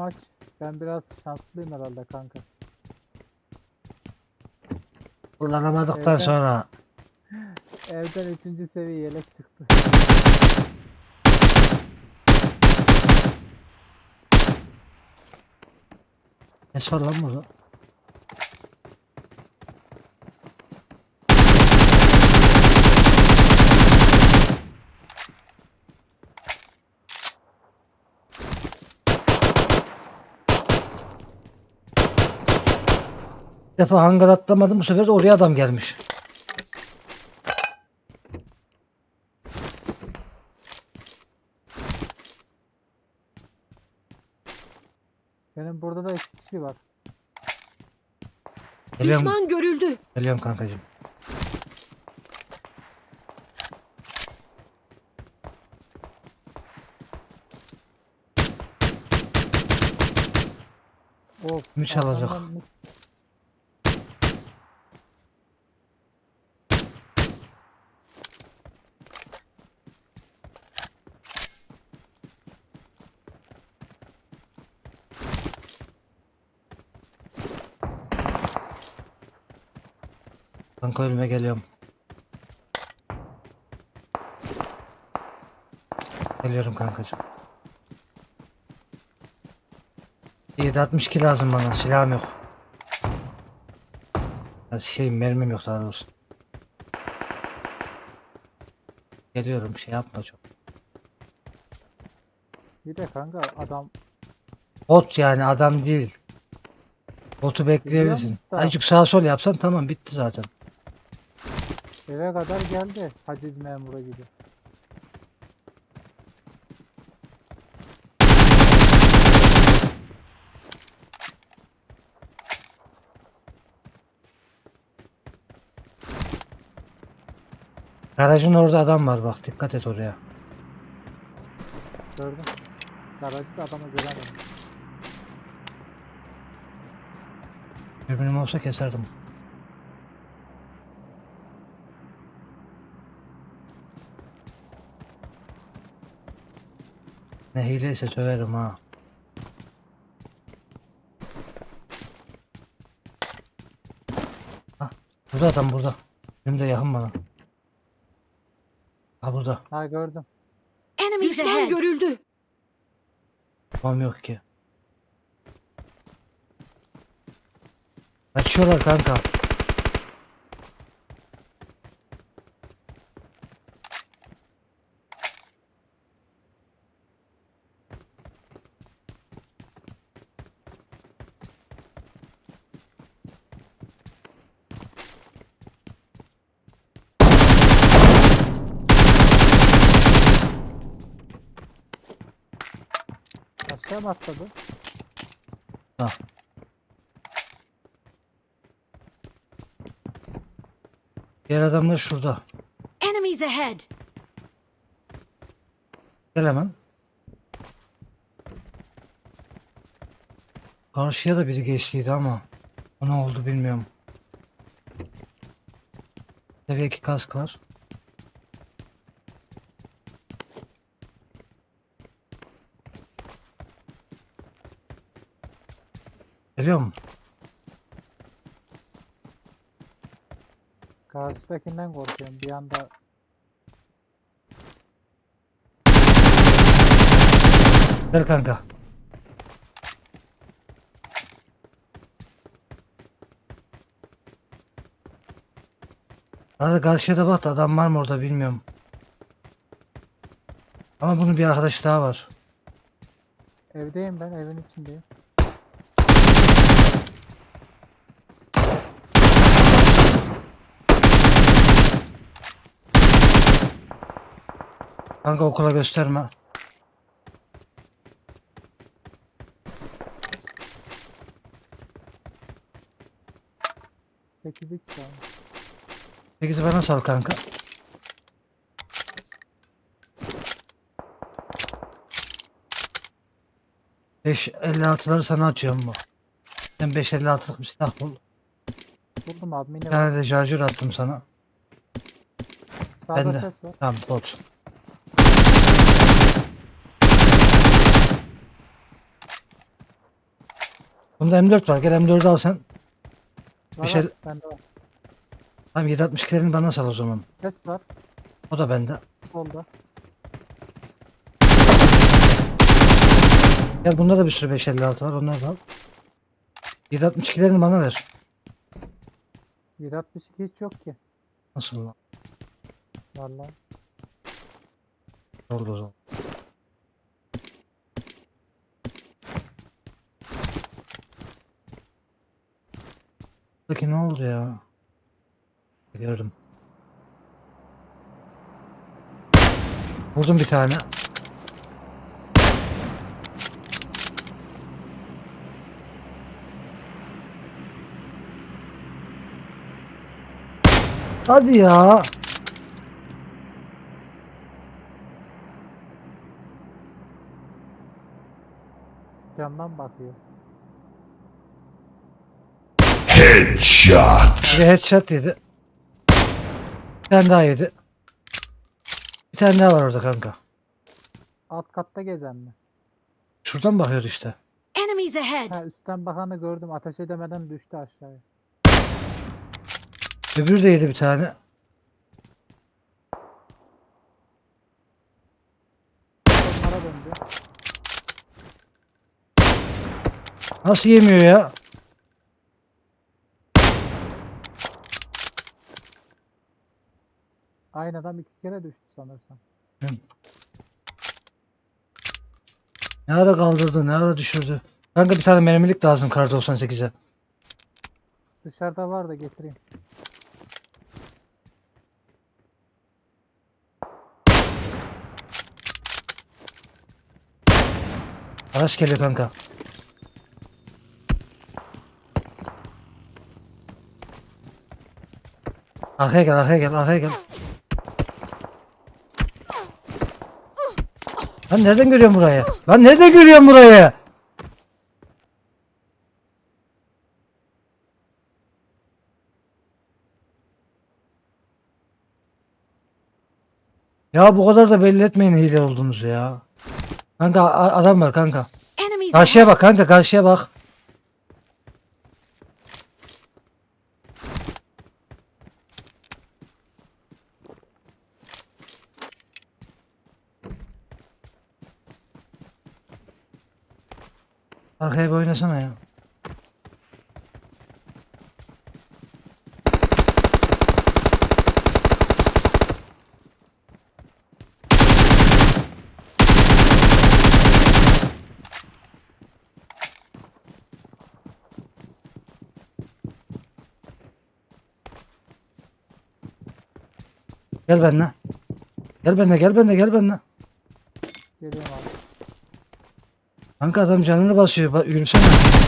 Bu maç ben biraz şanslıyım herhalde kanka. Kullanamadıktan Evet. sonra Evden 3. seviye yelek çıktı. ses var lan defa hangar atlamadım bu sefer de oraya adam gelmiş. Benim burada da iki kişi var. Geliyorum, Düşman görüldü. geliyorum kankacığım. Of. Kimi çalacak? arkamdan Kanka önüme geliyorum. Geliyorum kankacığım. 762 lazım bana silahım yok. Ya şey mermim yok daha doğrusu. Geliyorum şey yapma çok. Bir de kanka adam Bot yani adam değil. Botu bekleyebilirsin. da. Azıcık sağ sol yapsan tamam bitti zaten. Eve kadar geldi. Haciz memuru gibi. Garajın orada adam var bak dikkat et oraya. Gördüm. Garajda adamı göremedim. Dürbünüm olsa keserdim. Ne hileyse söverim ha. Ha, burada adam burada. Benim de yakın bana. Ha burada. Ha gördüm. Enemies Düşman görüldü. Tamam yok ki. Kaçıyorlar kanka. Aşağı mı atladı? Ha. Diğer adamlar şurada. Enemies ahead. Gel hemen. Karşıya da biri geçtiydi ama o ne oldu bilmiyorum. Seviye 2 kask var. Geliyor mu? Karşıdakinden korkuyorum. Bir anda Gel kanka. Arada karşıya da bak adam var mı orada bilmiyorum. Ama bunun bir arkadaşı daha var. evdeyim ben. Evin içindeyim. Kanka okula gösterme. Sekiz x var. 8'i bana sal kanka. Beş elli altıları sana atıyorum bu. Ben 5.56'lık bir silah bul. Buldum abi. Mini Bir var. tane de şarjör attım sana. Sağda ben de. ses var. Tamam bot. Bunda M4 var. Gel M4'ü al sen. Var, Bir şey- var, Bende var. Tamam 762'lerini bana sal o zaman. Ses var. O da bende. Solda. Gel bunda da bir sürü 556 var. Onları da al. 762'lerini bana ver. 162 hiç yok ki. Nasıl lan? Vallahi. Oldu o zaman. Peki ne oldu ya? Gördüm. Vurdum bir tane. Hadi ya. Camdan bakıyor. Headshot. Bir headshot yedi. Bir tane daha yedi. Bir tane daha var orada kanka. Alt katta gezen mi? Şuradan bakıyordu işte. Enemies ahead! Ha üstten bakanı gördüm. Ateş edemeden düştü aşağıya. Öbürü de yedi bir tane. Onlara döndü. Nasıl yemiyor ya? Aynı adam iki kere düştü sanırsam. Ne ara kaldırdı, ne ara düşürdü. Kanka bir tane mermilik lazım kar 98'e. Dışarıda var da getireyim. Araç geliyor kanka. Arkaya gel, arkaya gel, arkaya gel. Lan nereden görüyorsun burayı? Lan nereden görüyorsun burayı? Ya bu kadar da belli etmeyin hile olduğunuzu ya. Kanka adam var kanka. Karşıya bak kanka karşıya bak. Arkaya bir oynasana ya. Gel benimle. Gel benimle gel benimle gel benimle. Geliyorum abi. Kanka adam canını basıyor. Bak, yürüsene.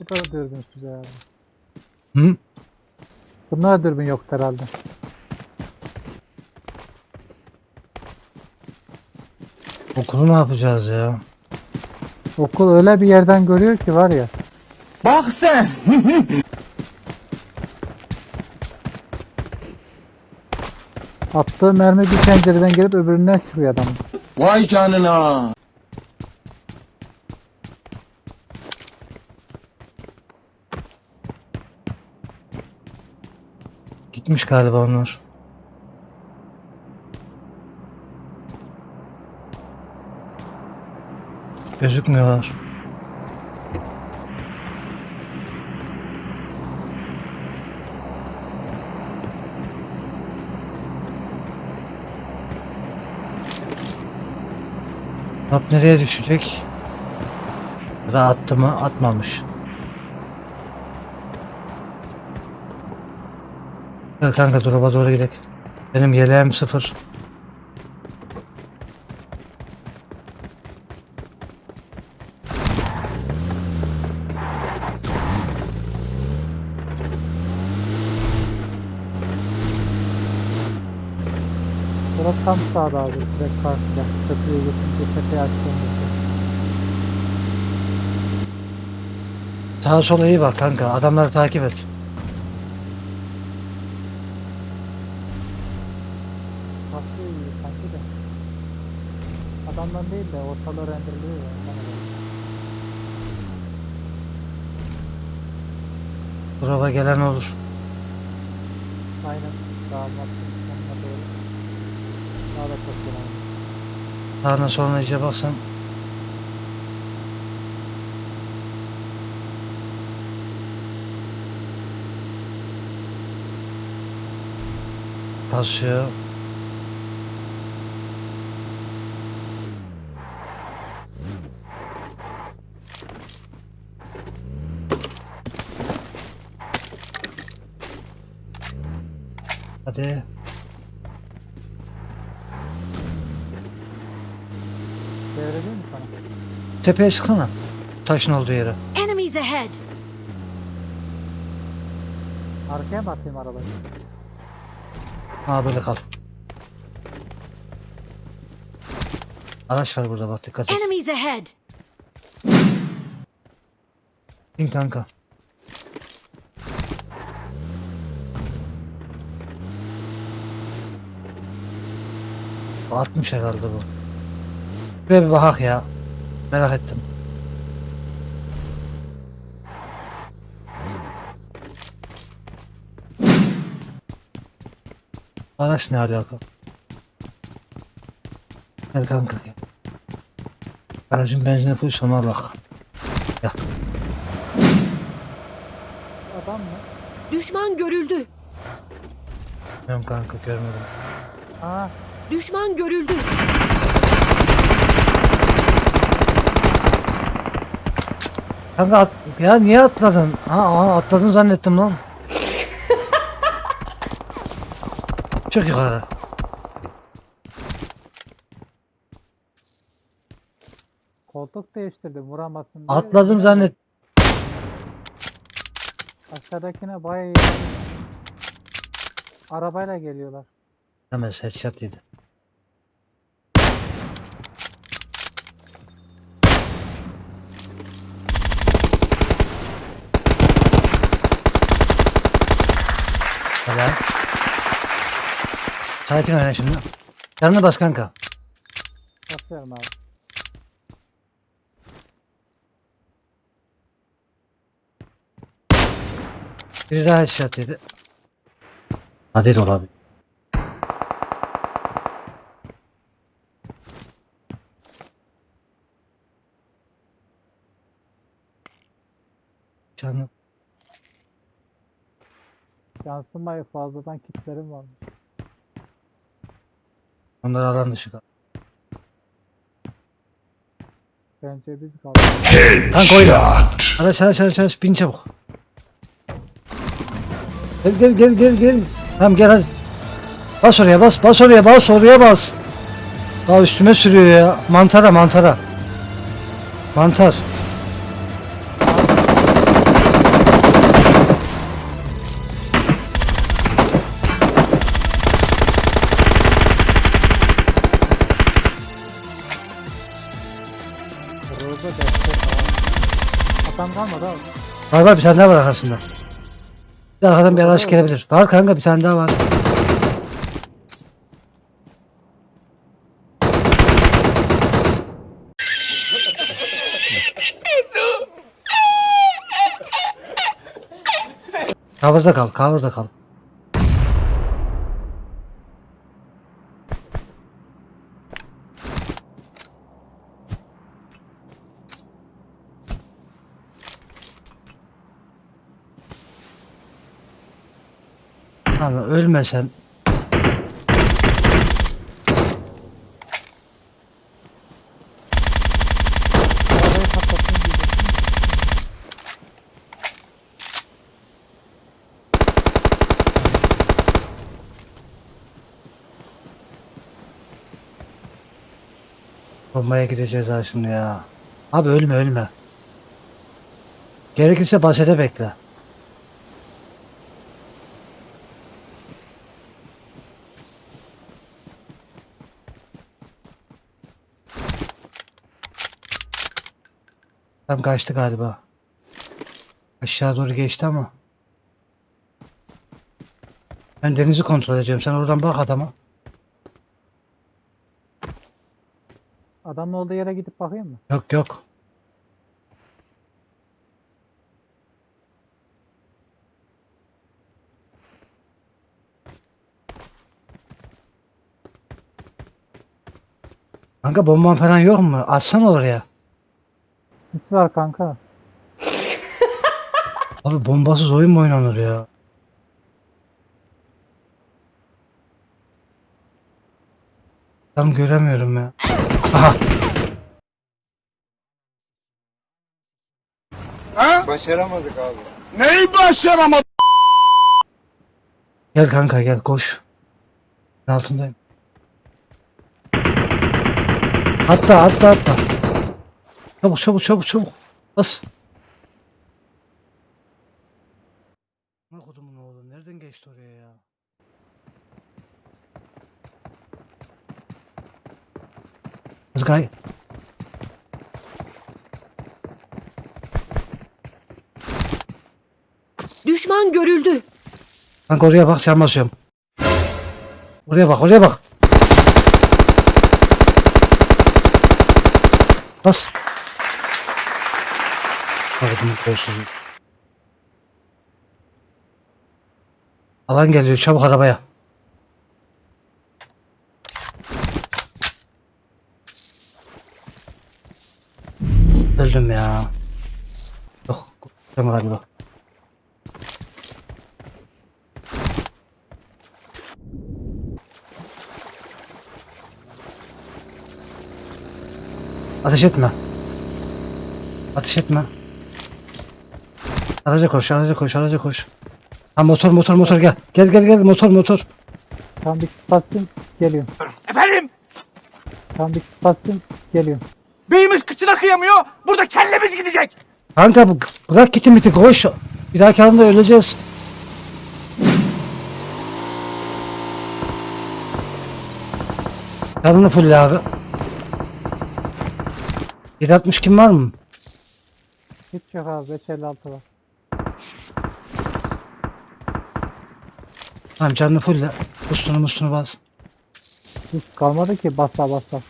Bu da dürbün size abi. Hı? Bunlar dürbün yok herhalde. Okulu ne yapacağız ya? Okul öyle bir yerden görüyor ki var ya. Bak sen. Attığı mermi bir pencereden girip öbüründen çıkıyor adamın. Vay canına. Gitmiş galiba onlar. Gözükmüyorlar. Top nereye düşecek? Ya attı mı? Atmamış. Gel kanka drop'a doğru gidelim. Benim yeleğim sıfır. Burası tam sağda abi. Direkt karşıda. Köprüye geçince tepeye açtığımızda. Sağa sola iyi bak kanka. Adamları takip et. Sanki de. Adamdan değil de ortalığı renderliyor ya. Drop'a gelen olur. Aynen. Dağılmazsın. Sonuna doğru. Daha da çok önemli. Sağına soluna iyice baksan. Kasıyor. Hadi. Devredeyim mi sana? Tepeye çıksana. Taşın olduğu yere. Enemies ahead! Arkaya mı atayım arabayı? Ha böyle kal. Araç var burada bak dikkat et. Enemies ahead! Bin kanka. Bu Atmış herhalde bu. Şuraya bir bakak ya. Merak ettim. Araç ne alaka? Gel kanka gel. Aracın benzini full sona. Ya. Adam mı? Düşman görüldü! Bilmiyorum kanka görmedim. Aa Düşman görüldü! Kanka at, ya niye atladın? Ha, aha, atladın zannettim lan. Çık yukarı. koltuk değiştirdim vuramasın diye. Atladım zannet. Aşağıdakine bayağı iyi. Arabayla geliyorlar. Hemen headshot yedi. Helal. Sakin oyna şimdi. Canını bas kanka. Basıyorum abi. Bir daha headshot yedi. Hadi dol abi. Canım. Yansımayı fazladan kitlerim var. Onlar alan dışı kaldı. Bence biz kaldık. Kanka oyna. Araç araç araç araç bin çabuk. Gel gel gel gel gel. Tamam gel hadi. Bas oraya bas bas oraya bas oraya bas. Daha üstüme sürüyor ya. Mantara mantara. Mantar. Var var bir tane daha var arkasında. Bir de arkadan bir araç gelebilir. Var kanka bir tane daha var. Cover'da kal, cover'da kal. Abi ölmesen. Bombaya gireceğiz ha şimdi ya. Abi ölme ölme. Gerekirse basede bekle. Tam kaçtı galiba. Aşağı doğru geçti ama. Ben denizi kontrol edeceğim. Sen oradan bak adama. Adamın olduğu yere gidip bakayım mı? Yok yok. Kanka bomban falan yok mu? Atsana oraya. Sis var kanka. Abi bombasız oyun mu oynanır ya? Tam göremiyorum ya. Aha. Başaramadık abi. Neyi başaramadın? Gel kanka gel koş. Ben Altındayım. Atla atla atla. Çabuk çabuk çabuk çabuk. Bas. Ne kodumun oğlu nereden geçti oraya ya? Kızgay. Düşman görüldü. Kanka oraya bak can basıyorum. Oraya bak oraya bak. Bas. Kodumun kolsuzu. Alan geliyor çabuk arabaya. Öldüm ya. Yok, kurtulacağım galiba. Ateş etme. Ateş etme. Araca koş, araca koş, araca koş. Ha motor, motor, motor gel. Gel, gel, gel, motor, motor. Tam bir basayım geliyorum. Efendim? Tam bir basayım geliyorum. Beyimiz kıçına kıyamıyor. Burada kellemiz gidecek. Kanka bu- bırak giti miti koş. Bir dahaki anda öleceğiz. Canını fulle abi. 760 kim var mı? Hiç yok abi 556 var. Tamam canını fulle. Mustunu mustunu bas. Hiç kalmadı ki basa basa.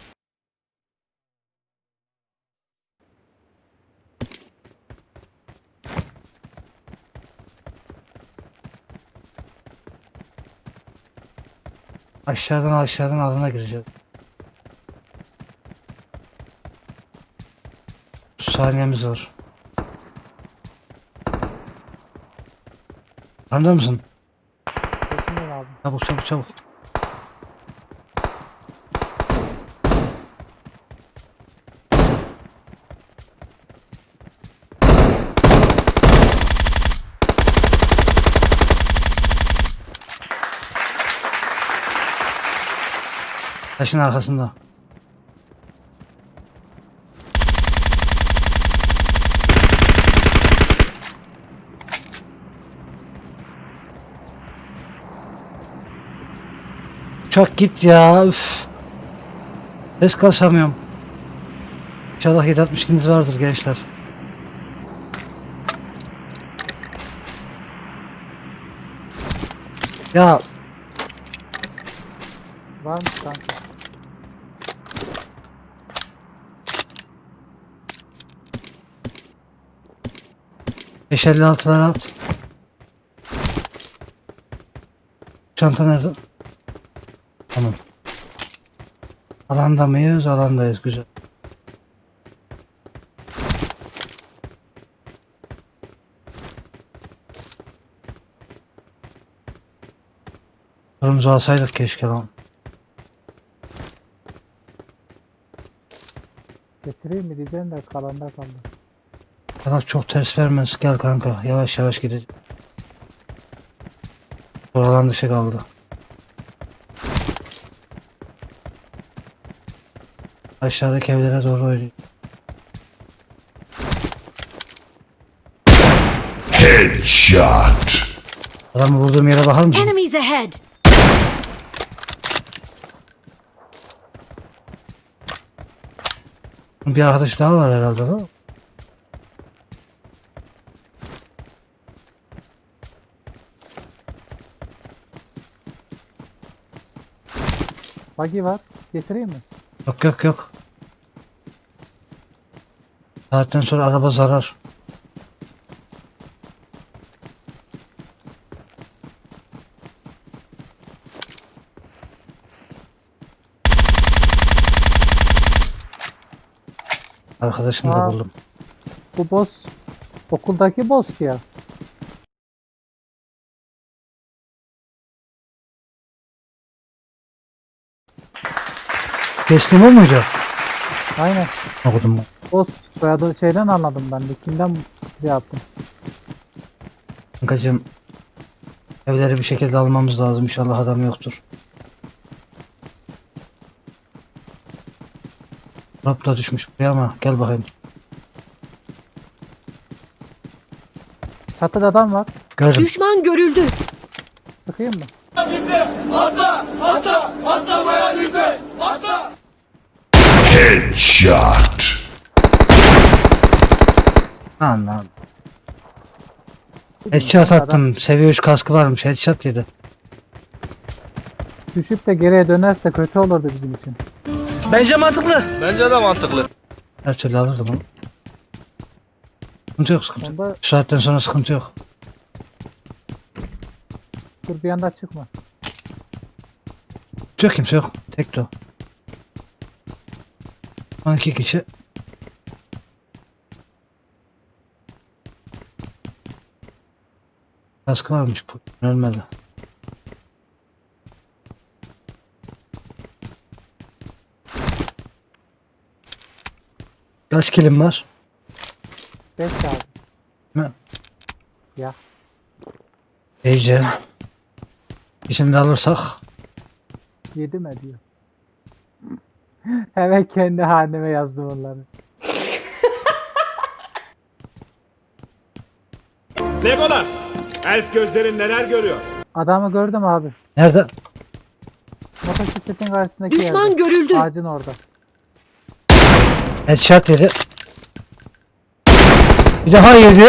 Aşağıdan aşağıdan alana gireceğiz. Saniyemiz var. Anladın mısın? Kesin abi. Çabuk çabuk çabuk. Taşın arkasında. Uçak git ya üf. Ses kasamıyorum. İnşallah 762'niz vardır gençler. Ya Var mı kanka? beş elli altılar at. Çanta nerede? Tamam. Alanda mıyız? Alandayız. Güzel. Kırmızı alsaydık keşke lan. Getireyim mi diyeceğim de kalanda kaldı. Taraf çok ters vermez. Gel kanka. Yavaş yavaş gideceğiz. Buradan dışı kaldı. Aşağıdaki evlere doğru oynuyor. Headshot. Adamı vurduğum yere bakar mısın? Enemies ahead! Bir arkadaş daha var herhalde değil mi? Buggy var. Getireyim mi? Yok yok yok. Saatten sonra araba zarar. Arkadaşını da Aa. buldum. Bu boss okuldaki boss ya. Teslim o muydu? Aynen. Okudum. Boss soyadı şeyden anladım ben de. Kimden şey yaptım. Kankacığım evleri bir şekilde almamız lazım. İnşallah adam yoktur. Drop da düşmüş buraya ama gel bakayım. Çatıda adam var. Gördüm. Düşman görüldü. Sıkayım mı? Headshot. Anladım. Headshot Adam attım. Seviye 3 kaskı varmış. Headshot yedi. Düşüp de geriye dönerse kötü olurdu bizim için. Bence mantıklı. Bence de mantıklı. Her türlü alırdım onu. Sıkıntı yok sıkıntı yok. Onda Şu saatten sonra sıkıntı yok. dur bir anda çıkma. Yok kimse yok. Tek de o. An iki kişi. Kaskı varmış bu. Ölmedi. Kaç kilim var? 5 abi. Ne? Ya. İyice. Şimdi alırsak 7 mi diyor. Hemen kendi haneme yazdım onları. Legolas, elf gözlerin neler görüyor? Adamı gördüm abi. nerede? Motosikletin karşısındaki Düşman yerde. görüldü. Ağacın orada. Headshot yedi. Bir daha yedi.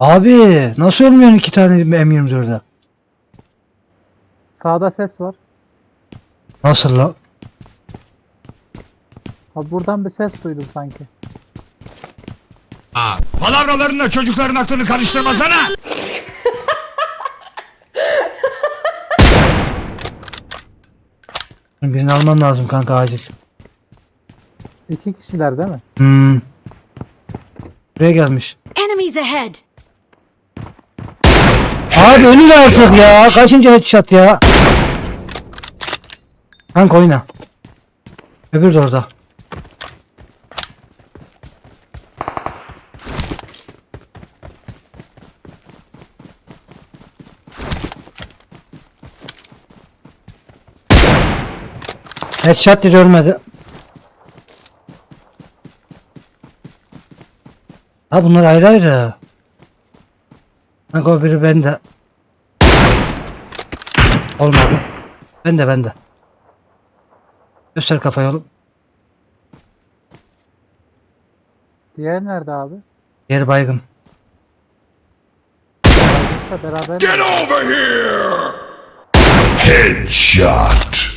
Abi nasıl ölmüyorsun iki tane M24'de? Sağda ses var. Nasıl lan? Abi buradan bir ses duydum sanki. Palavralarınla çocukların aklını karıştırmasana. Birini alman lazım kanka acil. İki kişiler değil mi? Hmm. Buraya gelmiş. Enemies ahead! Abi ölü artık ya. Kaçıncı headshot ya? Kanka oyna. Öbür de orada. Headshot dedi ölmedi. Ha bunlar ayrı ayrı. Kanka o biri bende. Olmadı. Bende bende. Göster kafayı oğlum. Diğer nerede abi? Diğer baygın. Beraber Get over here. Headshot.